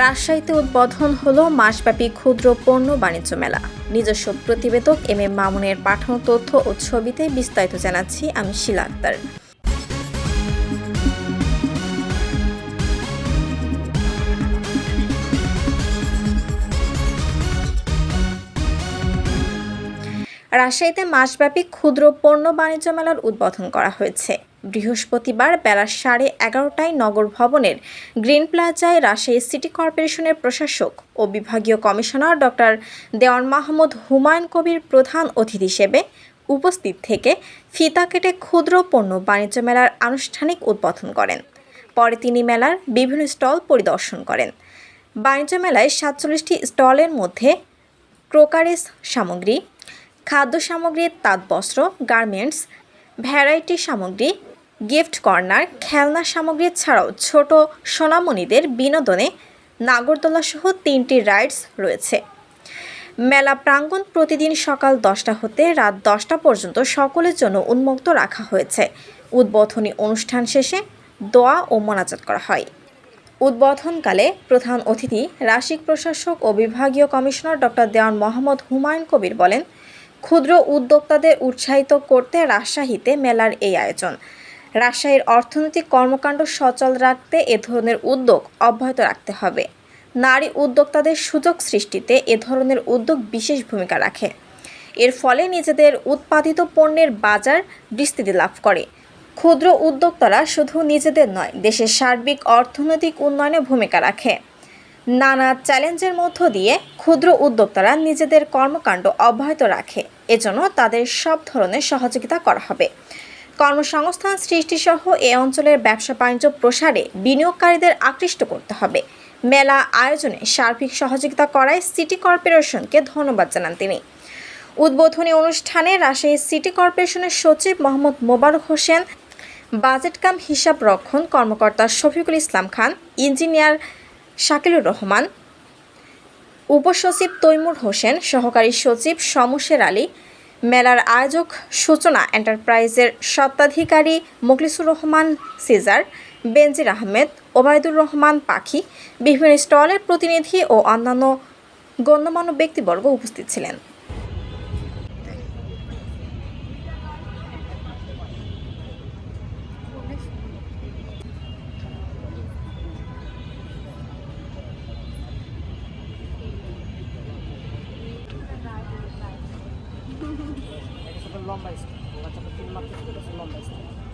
রাজশাহীতে উদ্বোধন হলো মাসব্যাপী ক্ষুদ্র পণ্য বাণিজ্য মেলা। নিজস্ব প্রতিবেদক এম এম মামুনের পাঠানো তথ্য ও ছবিতে বিস্তারিত জানাচ্ছি আমি শিলা আক্তার। রাজশাহীতে মাসব্যাপী ক্ষুদ্র পণ্য বাণিজ্য মেলার উদ্বোধন করা হয়েছে। বৃহস্পতিবার বেলা সাড়ে এগারোটায় নগর ভবনের গ্রিন প্লাজায় রাজশাহী সিটি কর্পোরেশনের প্রশাসক ও বিভাগীয় কমিশনার ডক্টর দেওয়ান মাহমুদ হুমায়ুন কবির প্রধান অতিথি হিসেবে উপস্থিত থেকে ফিতা কেটে ক্ষুদ্র পণ্য বাণিজ্য মেলার আনুষ্ঠানিক উদ্বোধন করেন। পরে তিনি মেলার বিভিন্ন স্টল পরিদর্শন করেন। বাণিজ্য মেলায় সাতচল্লিশটি স্টলের মধ্যে ক্রোকারিস সামগ্রী, খাদ্য সামগ্রী, তাঁতবস্ত্র, গার্মেন্টস, ভ্যারাইটি সামগ্রী গিফট কর্নার, খেলনা সামগ্রী ছাড়াও ছোট সোনামণিদের বিনোদনে নাগরদোলা সহ তিনটি রাইডস রয়েছে। মেলা প্রাঙ্গণ প্রতিদিন সকাল দশটা হতে রাত দশটা পর্যন্ত সকলের জন্য উন্মুক্ত রাখা হয়েছে। উদ্বোধনী অনুষ্ঠান শেষে দোয়া ও মোনাজাত করা হয়। উদ্বোধনকালে প্রধান অতিথি রাশিক প্রশাসক ও বিভাগীয় কমিশনার ডক্টর দেওয়ান মোহাম্মদ হুমায়ুন কবির বলেন, ক্ষুদ্র উদ্যোক্তাদের উৎসাহিত করতে রাজশাহীতে মেলার এই আয়োজন। রাজশাহীর অর্থনৈতিক কর্মকাণ্ড সচল রাখতে এ ধরনের উদ্যোগ অব্যাহত রাখতে হবে। নারী উদ্যোক্তাদের সুযোগ সৃষ্টিতে এ ধরনের উদ্যোগ বিশেষ ভূমিকা রাখে। এর ফলে নিজেদের উৎপাদিত পণ্যের বাজার বিস্তৃতি লাভ করে। ক্ষুদ্র উদ্যোক্তারা শুধু নিজেদের নয়, দেশের সার্বিক অর্থনৈতিক উন্নয়নে ভূমিকা রাখে। নানা চ্যালেঞ্জের মধ্য দিয়ে ক্ষুদ্র উদ্যোক্তারা নিজেদের কর্মকাণ্ড অব্যাহত রাখে। এজন্য তাদের সব ধরনের সহযোগিতা করা হবে। কর্মসংস্থান সৃষ্টিসহ এ অঞ্চলের ব্যবসা বাণিজ্য প্রসারে বিনিয়োগকারীদের আকৃষ্ট করতে হবে। মেলা আয়োজনে সার্বিক সহযোগিতা করায় সিটি কর্পোরেশনকে ধন্যবাদ জানান তিনি। উদ্বোধনী অনুষ্ঠানে রাজশাহী সিটি কর্পোরেশনের সচিব মোহাম্মদ মোবারক হোসেন বাজেট কাম হিসাব রক্ষণ কর্মকর্তা শফিকুল ইসলাম খান, ইঞ্জিনিয়ার শাকিলুর রহমান উপসচিব তৈমুর হোসেন, সহকারী সচিব শমশের আলী মেলার আয়োজক সূচনা এন্টারপ্রাইজের স্বত্বাধিকারী মুখলিসুর রহমান সিজার, বেনজির আহমেদ, ওবায়দুর রহমান পাখি, বিভিন্ন স্টলের প্রতিনিধি ও অন্যান্য গণ্যমান্য ব্যক্তিবর্গ উপস্থিত ছিলেন। লম্বা স্টেপ বাচ্চাটা তিন ছিল লম্বা স্টেপ